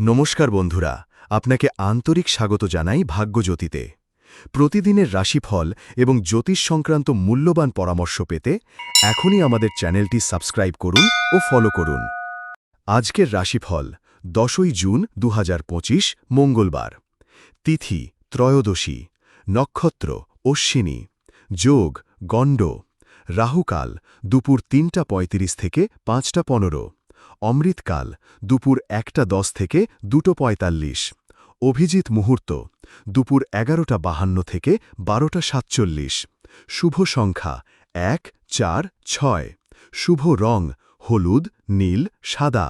নমস্কার বন্ধুরা, আপনাকে আন্তরিক স্বাগত জানাই ভাগ্যজ্যোতিতে। প্রতিদিনের রাশিফল এবং জ্যোতিষ সংক্রান্ত মূল্যবান পরামর্শ পেতে এখনই আমাদের চ্যানেলটি সাবস্ক্রাইব করুন ও ফলো করুন। আজকের রাশিফল, দশই জুন দু হাজার পঁচিশ, মঙ্গলবার। তিথি, ত্রয়োদশী, নক্ষত্র, অশ্বিনী, যোগ, গণ্ড, রাহুকাল, দুপুর তিনটা পঁয়ত্রিশ থেকে পাঁচটা পনেরো। অমৃতকাল, দুপুর একটা দশ থেকে দুটো পঁয়তাল্লিশ। অভিজিৎ মুহূর্ত, দুপুর এগারোটা বাহান্ন থেকে বারোটা সাতচল্লিশ। শুভ সংখ্যা, এক, চার, ছয়। শুভ রং, হলুদ, নীল, সাদা।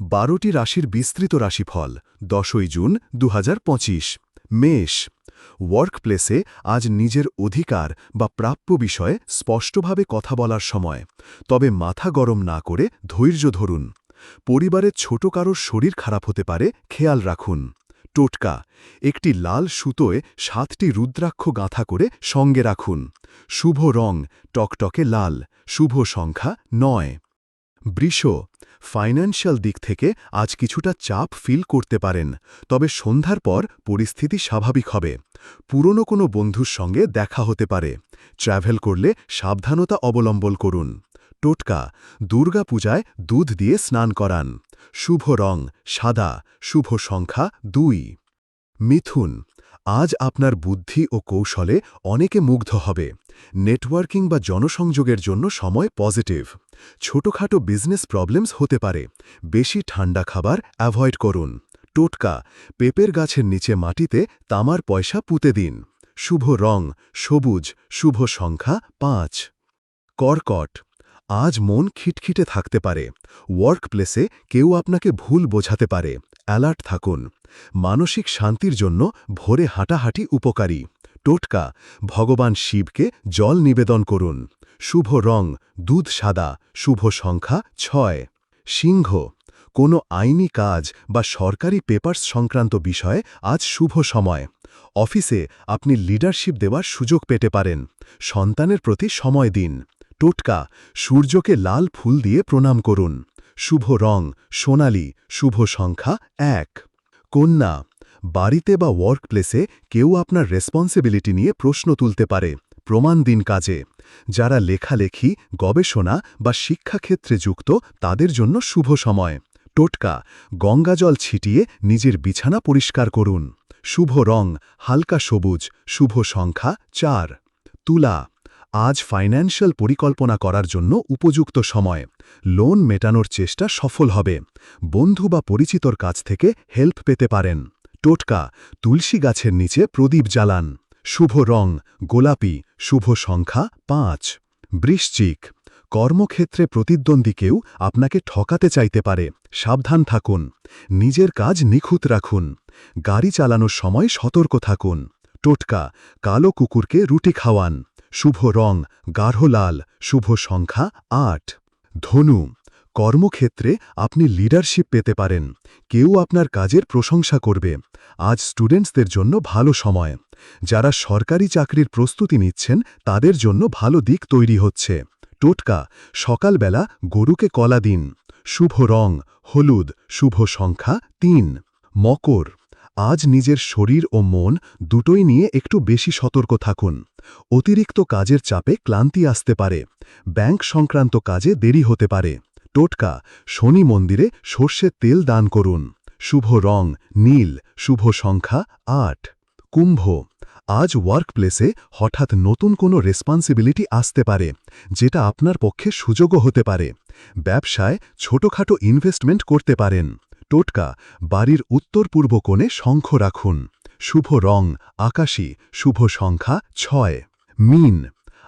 বারোটি রাশির বিস্তৃত রাশিফল, দশই জুন দু হাজার পঁচিশ। মেষ, ওয়ার্কপ্লেসে আজ নিজের অধিকার বা প্রাপ্য বিষয়ে স্পষ্টভাবে কথা বলার সময়, তবে মাথা গরম না করে ধৈর্য ধরুন। পরিবারের ছোট কারোর শরীর খারাপ হতে পারে, খেয়াল রাখুন। টোটকা, একটি লাল সুতোয় সাতটি রুদ্রাক্ষ গাঁথা করে সঙ্গে রাখুন। শুভ রং, টকটকে লাল, শুভ সংখ্যা নয়। বৃষ, ফাইন্যান্সিয়াল দিক থেকে আজ কিছুটা চাপ ফিল করতে পারেন, তবে সন্ধ্যার পর পরিস্থিতি স্বাভাবিক হবে। পুরনো কোনো বন্ধুর সঙ্গে দেখা হতে পারে। ট্র্যাভেল করলে সাবধানতা অবলম্বন করুন। টোটকা, দুর্গা পূজায় দুধ দিয়ে স্নান করান। শুভ রং, সাদা, শুভ সংখ্যা দুই। মিথুন, আজ আপনার বুদ্ধি ও কৌশলে অনেকে মুগ্ধ হবে। নেটওয়ার্কিং বা জনসংযোগের জন্য সময় পজিটিভ। ছোটখাটো বিজনেস প্রবলেমস হতে পারে। বেশি ঠান্ডা খাবার অ্যাভয়েড করুন। টোটকা, পেপের গাছের নিচে মাটিতে তামার পয়সা পুঁতে দিন। শুভ রং, সবুজ, শুভ সংখ্যা পাঁচ। কর্কট আজ মন খিটখিটে থাকতে পারে। ওয়ার্ক প্লেসে কেউ আপনাকে ভুল বোঝাতে পারে। অ্যালার্ট থাকুন। মানসিক শান্তির জন্য ভোরে হাঁটাহাঁটি উপকারী। টোটকা, ভগবান শিবকে জল নিবেদন করুন। শুভ রং, দুধ সাদা, শুভ সংখ্যা ছয়। সিংহ, কোনো আইনি কাজ বা সরকারি পেপার্স সংক্রান্ত বিষয়ে আজ শুভ সময়। অফিসে আপনি লিডারশিপ দেওয়ার সুযোগ পেতে পারেন। সন্তানের প্রতি সময় দিন। টোটকা, সূর্যকে লাল ফুল দিয়ে প্রণাম করুন। শুভ রং, সোনালি, শুভ সংখ্যা এক। কন্যা, বাড়িতে বা ওয়ার্কপ্লেসে কেউ আপনার রেসপন্সিবিলিটি নিয়ে প্রশ্ন তুলতে পারে, প্রমাণ দিন কাজে। যারা লেখালেখি, গবেষণা বা শিক্ষাক্ষেত্রে যুক্ত, তাদের জন্য শুভ সময়। টোটকা গঙ্গাজল ছিটিয়ে নিজের বিছানা পরিষ্কার করুন। শুভ রং, হালকা সবুজ, শুভ সংখ্যা চার। তুলা আজ ফাইন্যান্সিয়াল পরিকল্পনা করার জন্য উপযুক্ত সময়। লোন মেটানোর চেষ্টা সফল হবে। বন্ধু বা পরিচিতর কাছ থেকে হেল্প পেতে পারেন। টোটকা, তুলসী গাছের নিচে প্রদীপ জ্বালান। শুভ রং, গোলাপি, শুভ সংখ্যা পাঁচ। বৃশ্চিক, কর্মক্ষেত্রে প্রতিদ্বন্দ্বী কেউ আপনাকে ঠকাতে চাইতে পারে। সাবধান থাকুন। নিজের কাজ নিখুঁত রাখুন। গাড়ি চালানোর সময় সতর্ক থাকুন। টোটকা, কালো কুকুরকে রুটি খাওয়ান। শুভ রং, গাঢ় লাল, শুভ সংখ্যা আট। ধনু, কর্মক্ষেত্রে আপনি লিডারশিপ পেতে পারেন। কেউ আপনার কাজের প্রশংসা করবে। আজ স্টুডেন্টসদের জন্য ভালো সময়। যারা সরকারি চাকরির প্রস্তুতি নিচ্ছেন, তাদের জন্য ভালো দিক তৈরি হচ্ছে। টোটকা, সকালবেলা গরুকে কলা দিন। শুভ রং, হলুদ, শুভ সংখ্যা তিন। মকর আজ নিজের শরীর ও মন দুটোই নিয়ে একটু বেশি সতর্ক থাকুন। অতিরিক্ত কাজের চাপে ক্লান্তি আসতে পারে। ব্যাংক সংক্রান্ত কাজে দেরি হতে পারে। টোটকা, শনি মন্দিরে সর্ষের তেল দান করুন। শুভ রং, নীল, শুভ সংখ্যা আট। কুম্ভ, আজ ওয়ার্কপ্লেসে হঠাৎ নতুন কোনো রেসপন্সিবিলিটি আসতে পারে, যেটা আপনার পক্ষে সুযোগও হতে পারে। ব্যবসায় ছোটখাটো ইনভেস্টমেন্ট করতে পারেন। টোটকা বাড়ির উত্তর পূর্ব কোণে শঙ্খ রাখুন। শুভ রং, আকাশী, শুভ সংখ্যা ছয়। মিন,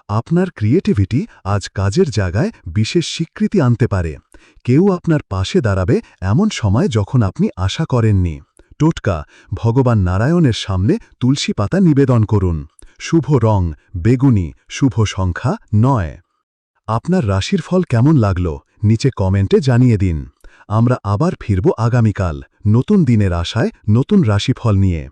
আপনার ক্রিয়েটিভিটি আজ কাজের জায়গায় বিশেষ স্বীকৃতি আনতে পারে। কেউ আপনার পাশে দাঁড়াবে এমন সময় যখন আপনি আশা করেননি। টোটকা, ভগবান নারায়ণের সামনে তুলসী পাতা নিবেদন করুন। শুভ রং, বেগুনি, শুভ সংখ্যা নয়। আপনার রাশির ফল কেমন লাগল? নিচে কমেন্টে জানিয়ে দিন। আমরা আবার ফিরব আগামীকাল নতুন দিনের আশায় নতুন রাশিফল নিয়ে।